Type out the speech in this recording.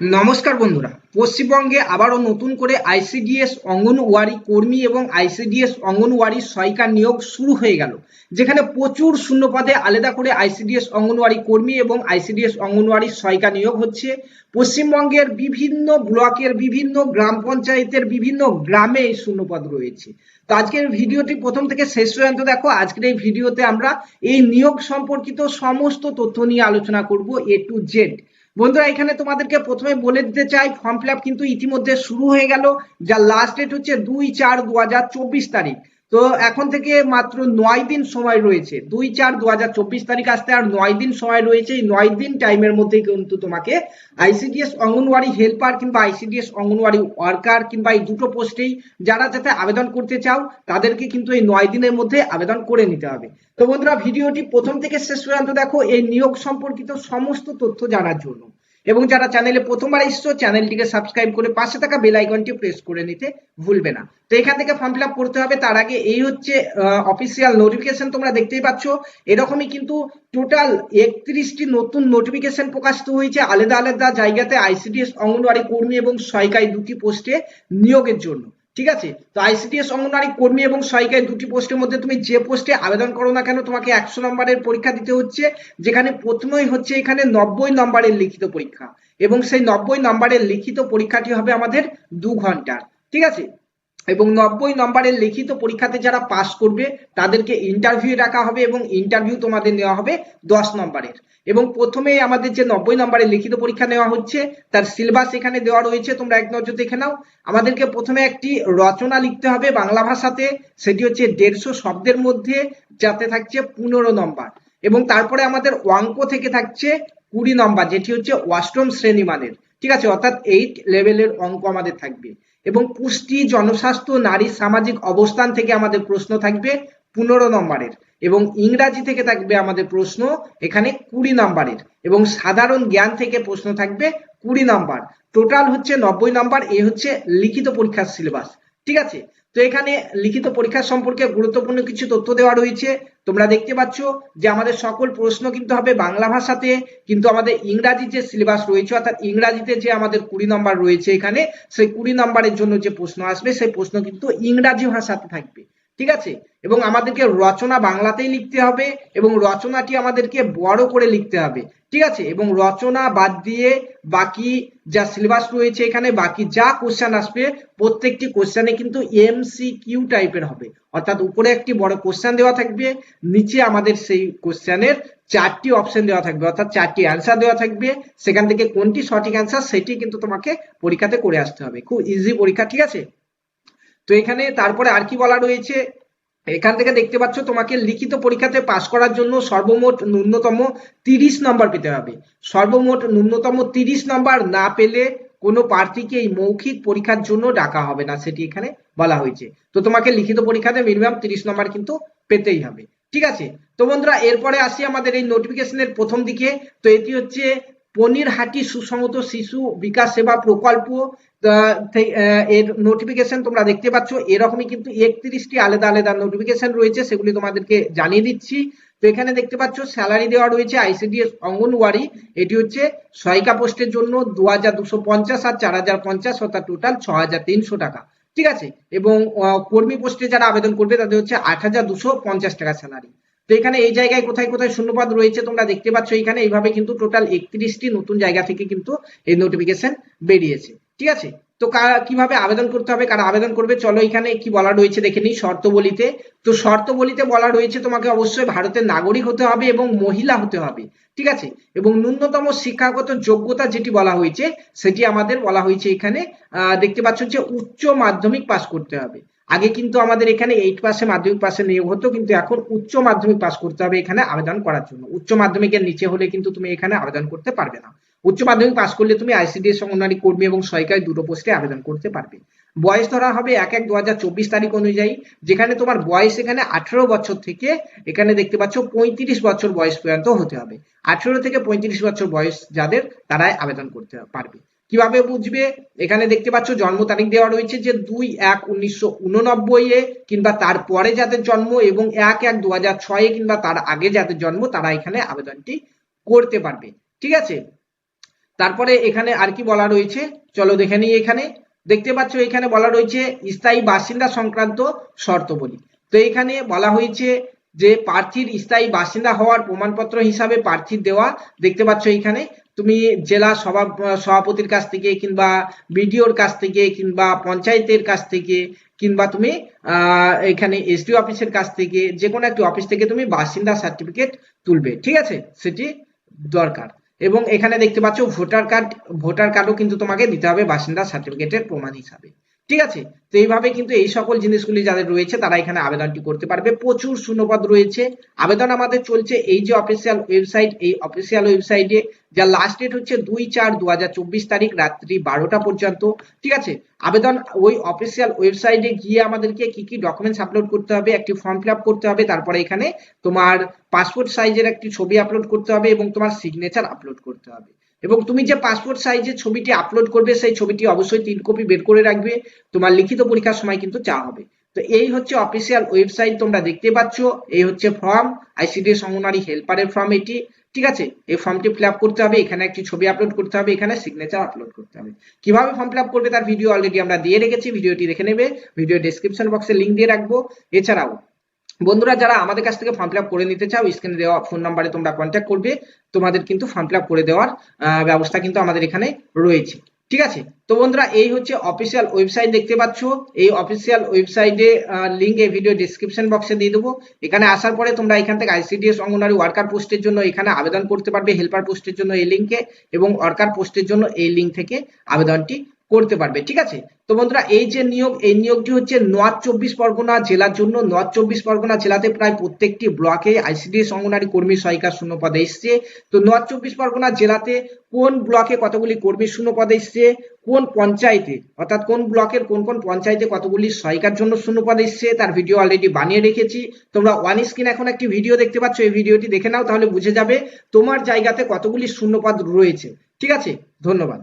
নমস্কার বন্ধুরা। পশ্চিমবঙ্গে আবারও নতুন করে আইসিডিএস অঙ্গনওয়াড়ি কর্মী এবং আইসিডিএস অঙ্গনওয়াড়ি সহায়িকা নিয়োগ শুরু হয়ে গেল, যেখানে প্রচুর শূন্যপদে আলাদা করে আইসিডিএস অঙ্গনওয়াড়ি কর্মী এবং আইসিডিএস অঙ্গনওয়াড়ি সহায়িকা নিয়োগ হচ্ছে। পশ্চিমবঙ্গের বিভিন্ন ব্লকের বিভিন্ন গ্রাম পঞ্চায়েতের বিভিন্ন গ্রামে এই শূন্যপদ রয়েছে। তো আজকের ভিডিওটি প্রথম থেকে শেষ পর্যন্ত দেখো। আজকের এই ভিডিওতে আমরা এই নিয়োগ সম্পর্কিত সমস্ত তথ্য নিয়ে আলোচনা করব এ টু জেড বন্ধুরা, এখানে তোমাদেরকে প্রথমে বলে দিতে চাই, ফর্ম ফিল কিন্তু ইতিমধ্যে শুরু হয়ে গেল। যার লাস্ট ডেট হচ্ছে দুই চার দু তারিখ। তো এখন থেকে মাত্র নয় দিন সময় রয়েছে। দুই চার দু হাজার চব্বিশ তারিখ আসতে আর নয় দিন সময় রয়েছে। এই নয় দিন টাইমের মধ্যে কিন্তু তোমাকে আইসিডিএস অঙ্গনওয়াড়ি হেল্পার কিংবা আইসিডিএস অঙ্গনওয়াড়ি ওয়ার্কার কিংবা এই দুটো পোস্টেই যারা যাতে আবেদন করতে চাও, তাদেরকে কিন্তু এই নয় দিনের মধ্যে আবেদন করে নিতে হবে। তো বন্ধুরা, ভিডিওটি প্রথম থেকে শেষ পর্যন্ত দেখো। এই নিয়োগ সম্পর্কিত সমস্ত তথ্য জানার জন্য। এবং যারা চ্যানেলে প্রথমবার এসছো, চ্যানেলটিকে সাবস্ক্রাইব করে পাশে থাকা বেল আইকনটি প্রেস করে নিতে ভুলবে না। তো এখান থেকে ফর্ম ফিল করতে হবে। তার আগে এই হচ্ছে অফিসিয়াল নোটিফিকেশন তোমরা দেখতেই পাচ্ছ। এরকমই কিন্তু টোটাল একত্রিশটি নতুন নোটিফিকেশন প্রকাশিত হয়েছে আলাদা আলাদা জায়গাতে। আইসিডিএস অঙ্গনওয়াড়ি, কর্মী এবং সহায়িকায় দুটি পোস্টে নিয়োগের জন্য। ঠিক আছে? তো আইসিডিএস অঙ্গনওয়াড়ি কর্মী এবং সহায়িকায় দুটি পোস্টের মধ্যে তুমি যে পোস্টে আবেদন করো না কেন, তোমাকে একশো নম্বরের পরীক্ষা দিতে হচ্ছে, যেখানে প্রথমেই হচ্ছে এখানে নব্বই নম্বরের লিখিত পরীক্ষা। এবং সেই নব্বই নম্বরের লিখিত পরীক্ষাটি হবে আমাদের দু ঘণ্টার। ঠিক আছে? এবং নব্বই নম্বরের লিখিত পরীক্ষাতে যারা পাশ করবে, তাদেরকে ইন্টারভিউ রাখা হবে এবং ইন্টারভিউ তোমাদের নেওয়া হবে দশ নম্বরের। এবং প্রথমে আমাদের যে নব্বই নম্বরের লিখিত পরীক্ষা নেওয়া হচ্ছে, তার সিলেবাস এখানে দেওয়া রয়েছে, তোমরা এক নজর দেখে নাও। আমাদেরকে প্রথমে একটি রচনা লিখতে হবে বাংলা ভাষাতে, সেটি হচ্ছে দেড়শো শব্দের মধ্যে যাতে থাকছে পনেরো নম্বর। এবং তারপরে আমাদের অঙ্ক থেকে থাকছে কুড়ি নম্বর, যেটি হচ্ছে অষ্টম শ্রেণি মানের। ঠিক আছে, অর্থাৎ এইট লেভেলের অঙ্ক আমাদের থাকবে। এবং পুষ্টি, জনস্বাস্থ্য, নারী সামাজিক অবস্থান থেকে আমাদের প্রশ্ন থাকবে পনেরো নম্বরের। এবং ইংরাজি থেকে থাকবে আমাদের প্রশ্ন এখানে কুড়ি নাম্বারের। এবং সাধারণ জ্ঞান থেকে প্রশ্ন থাকবে কুড়ি নাম্বার। টোটাল হচ্ছে নব্বই নাম্বার, এ হচ্ছে লিখিত পরীক্ষার সিলেবাস ঠিক আছে? তো এখানে লিখিত পরীক্ষা সম্পর্কে গুরুত্বপূর্ণ কিছু তথ্য দেওয়া রয়েছে। তোমরা দেখতে পাচ্ছ যে আমাদের সকল প্রশ্ন কিন্তু হবে বাংলা ভাষাতে, কিন্তু আমাদের ইংরাজি যে সিলেবাস রয়েছে, অর্থাৎ ইংরাজিতে যে আমাদের কুড়ি নম্বর রয়েছে এখানে, সেই কুড়ি নম্বরের জন্য যে প্রশ্ন আসবে, সেই প্রশ্ন কিন্তু ইংরাজি ভাষাতে থাকবে। ঠিক আছে? এবং আমাদেরকে রচনা বাংলাতেই লিখতে হবে এবং রচনাটি আমাদেরকে বড় করে লিখতে হবে, ঠিক আছে? এবং রচনা বাদ দিয়ে বাকি যা সিলেবাস রয়েছে এখানে, বাকি যা কোশ্চেন আসবে, প্রত্যেকটি কোশ্চেনে কিন্তু এমসি কিউ টাইপের হবে। অর্থাৎ উপরে একটি বড় কোশ্চেন দেওয়া থাকবে, নিচে আমাদের সেই কোশ্চেনের চারটি অপশন দেওয়া থাকবে, অর্থাৎ চারটি অ্যান্সার দেওয়া থাকবে। সেখান থেকে কোনটি সঠিক অ্যান্সার সেটি কিন্তু তোমাকে পরীক্ষাতে করে আসতে হবে। খুব ইজি পরীক্ষা, ঠিক আছে? তো এখানে তারপরে আর কি বলা রয়েছে? এখান থেকে দেখতে পাচ্ছ তোমাকে লিখিত পরীক্ষাতে পাশ করার জন্য সর্বমোট ন্যূনতম তিরিশ নম্বর পেতে হবে। সর্বমোট ন্যূনতম তিরিশ নম্বর না পেলে কোনো প্রার্থীকে এই মৌখিক পরীক্ষার জন্য ডাকা হবে না, সেটি এখানে বলা হয়েছে। তো তোমাকে লিখিত পরীক্ষাতে মিনিমাম তিরিশ নম্বর কিন্তু পেতেই হবে। ঠিক আছে? তো বন্ধুরা, এরপরে আসি আমাদের এই নোটিফিকেশনের প্রথম দিকে। তো এটি হচ্ছে পনিরহাটি সুসংহত শিশু বিকাশ সেবা প্রকল্প এর নোটিফিকেশন তোমরা দেখতে পাচ্ছ। এরকমই কিন্তু একত্রিশটি আলাদা আলাদা নোটিফিকেশন রয়েছে, সেগুলি তোমাদেরকে জানিয়ে দিচ্ছি। তো এখানে দেখতে পাচ্ছ স্যালারি দেওয়া রয়েছে আইসিডিএস অঙ্গনওয়াড়ি। এটি হচ্ছে সহায়িকা পোস্টের জন্য দু হাজার দুশো পঞ্চাশ আর চার হাজার পঞ্চাশ, অর্থাৎ টোটাল ছ হাজার তিনশো টাকা। ঠিক আছে? এবং কর্মী পোস্টে যারা আবেদন করবে, তাদের হচ্ছে আট হাজার দুশো পঞ্চাশ টাকা স্যালারি তো এখানে এই জায়গায় কোথায় কোথায় শূন্যপদ রয়েছে তোমরা দেখতে পাচ্ছ এখানে এইভাবে কিন্তু টোটাল একত্রিশটি নতুন জায়গা থেকে কিন্তু এই নোটিফিকেশন বেরিয়েছে। ঠিক আছে? তো কীভাবে আবেদন করতে হবে, কারা আবেদন করবে, চলো এখানে কি বলা রয়েছে দেখে নিই শর্তবলিতে। তো শর্তবলিতে বলা রয়েছে তোমাকে অবশ্যই ভারতের নাগরিক হতে হবে এবং মহিলা হতে হবে। ঠিক আছে? এবং ন্যূনতম শিক্ষাগত যোগ্যতা যেটি বলা হয়েছে, সেটি আমাদের বলা হয়েছে এখানে। দেখতে পাচ্ছ যে উচ্চ মাধ্যমিক পাস করতে হবে। আগে কিন্তু আমাদের এখানে এইট পাসে মাধ্যমিক পাশে নিয়োগ হতো, কিন্তু এখন উচ্চ মাধ্যমিক পাস করতে হবে এখানে আবেদন করার জন্য। উচ্চ মাধ্যমিকের নিচে হলে কিন্তু তুমি এখানে আবেদন করতে পারবে না। উচ্চ মাধ্যমিক পাস করলে তুমি আইসিডিএস অঙ্গনওয়াড়ি কর্মী এবং সহায়িকায় দুটো পোস্টে আবেদন করতে পারবে। বয়স ধরা হবে এক এক দু তারিখ অনুযায়ী, যেখানে তোমার বয়স এখানে আঠেরো বছর থেকে, এখানে দেখতে পাচ্ছ পঁয়ত্রিশ বছর বয়স পর্যন্ত হতে হবে। আঠেরো থেকে পঁয়ত্রিশ বছর বয়স যাদের, তারাই আবেদন করতে পারবে। কীভাবে বুঝবে? এখানে দেখতে পাচ্ছ, জন্ম তারিখ দেওয়া রয়েছে যে দুই এক উনিশশো এ কিংবা তারপরে যাদের জন্ম এবং এক এক দু হাজার ছয়ে কিংবা তার আগে যাদের জন্ম, তারা এখানে আবেদনটি করতে পারবে। ঠিক আছে? তারপরে এখানে আর কি বলা রয়েছে? চলো দেখে নিই এখানে। দেখতে পাচ্ছ, এখানে বলা রয়েছে স্থায়ী বাসিন্দা সংক্রান্ত শর্তবলী তো এখানে বলা হয়েছে যে প্রার্থীর স্থায়ী বাসিন্দা হওয়ার প্রমাণপত্র হিসাবে প্রার্থীর দেওয়া, দেখতে পাচ্ছ এখানে। তুমি জেলা সভা, সভাপতির কাছ থেকে কিংবা বিডিওর কাছ থেকে কিংবা পঞ্চায়েতের কাছ থেকে কিংবা তুমি এখানে এসডি অফিসের কাছ থেকে যে কোনো একটি অফিস থেকে তুমি বাসিন্দা সার্টিফিকেট তুলবে। ঠিক আছে? সেটি দরকার। এবং এখানে দেখতে পাচ্ছ, ভোটার কার্ড, ভোটার কার্ডও কিন্তু তোমাকে দিতে হবে বাসিন্দা সার্টিফিকেটের প্রমাণ হিসাবে। ঠিক আছে? তো এইভাবে কিন্তু এই সকল জিনিসগুলি যাদের রয়েছে, তারা এখানে আবেদনটি করতে পারবে। প্রচুর শূন্যপদ রয়েছে। আবেদন আমাদের চলছে এই যে অফিসিয়াল ওয়েবসাইট এই অফিসিয়াল ওয়েবসাইটে যার লাস্ট ডেট হচ্ছে দুই চার দু তারিখ রাত্রি বারোটা পর্যন্ত। ঠিক আছে? আবেদন ওই অফিসিয়াল ওয়েবসাইটে গিয়ে আমাদেরকে কি কি ডকুমেন্টস আপলোড করতে হবে, একটি ফর্ম ফিল করতে হবে, তারপরে এখানে তোমার পাসপোর্ট সাইজের একটি ছবি আপলোড করতে হবে এবং তোমার সিগনেচার আপলোড করতে হবে। এবং তুমি যে পাসপোর্ট সাইজের ছবিটি আপলোড করবে, সেই ছবিটি অবশ্যই তিন কপি বের করে রাখবে। তোমার লিখিত পরীক্ষার সময় কিন্তু চাওয়া হবে। তো এই হচ্ছে অফিসিয়াল ওয়েবসাইট তোমরা দেখতে পাচ্ছ। এই হচ্ছে ফর্ম আইসিডিএস অঙ্গনারী হেল্পারের ফর্ম এটি। ঠিক আছে? এই ফর্মটি ফিল করতে হবে। এখানে একটি ছবি আপলোড করতে হবে। এখানে সিগনেচার আপলোড করতে হবে। কীভাবে ফর্ম ফিল করবে তার ভিডিও অলরেডি আমরা দিয়ে রেখেছি। ভিডিওটি দেখে নেবে। ভিডিও ডেসক্রিপশন বক্সে লিঙ্ক দিয়ে রাখব। এছাড়াও বন্ধুরা, যারা আমাদের কাছ থেকে ফর্ম ফিল করে নিতে চাও স্ক্রিনে দেওয়া ফোন নাম্বারে তোমরা কন্ট্যাক্ট করবে। তোমাদের কিন্তু ফর্ম ফিল করে দেওয়ার ব্যবস্থা কিন্তু আমাদের এখানে রয়েছে। ঠিক আছে? তো বন্ধুরা, এই হচ্ছে অফিসিয়াল ওয়েবসাইট দেখতে পাচ্ছ। এই অফিসিয়াল ওয়েবসাইটে লিঙ্ক এই ভিডিও ডিসক্রিপশন বক্সে দিয়ে দেবো। এখানে আসার পরে তোমরা এখান থেকে আইসিডিএস অঙ্গনারী ওয়ার্কার পোস্টের জন্য এখানে আবেদন করতে পারবে হেল্পার পোস্টের জন্য এই লিঙ্কে এবং ওয়ার্কার পোস্টের জন্য এই লিঙ্ক থেকে আবেদনটি করতে পারবে, ঠিক আছে? তো বন্ধুরা, এই যে নিয়োগ, এই নিয়োগটি হচ্ছে নর্থ চব্বিশ পরগনা জেলার জন্য। নর্থ চব্বিশ পরগনা জেলাতে প্রায় প্রত্যেকটি ব্লকে আইসিডিএস অঙ্গনারী কর্মী সহায়িকা শূন্য পদে এসছে। তো নর্থ চব্বিশ পরগনা জেলাতে কোন ব্লকে কতগুলি কর্মী শূন্য পদে এসছে? কোন পঞ্চায়েতে, অর্থাৎ কোন ব্লকের কোন কোন পঞ্চায়েতে কতগুলি সহায়িকার জন্য শূন্য পদ এসছে, তার ভিডিও অলরেডি বানিয়ে রেখেছি। তোমরা ওয়ান স্ক্রিন এখন একটি ভিডিও দেখতে পাচ্ছ, এই ভিডিওটি দেখে নাও, তাহলে বুঝে যাবে তোমার জায়গাতে কতগুলি শূন্য পদ রয়েছে। ঠিক আছে? ধন্যবাদ।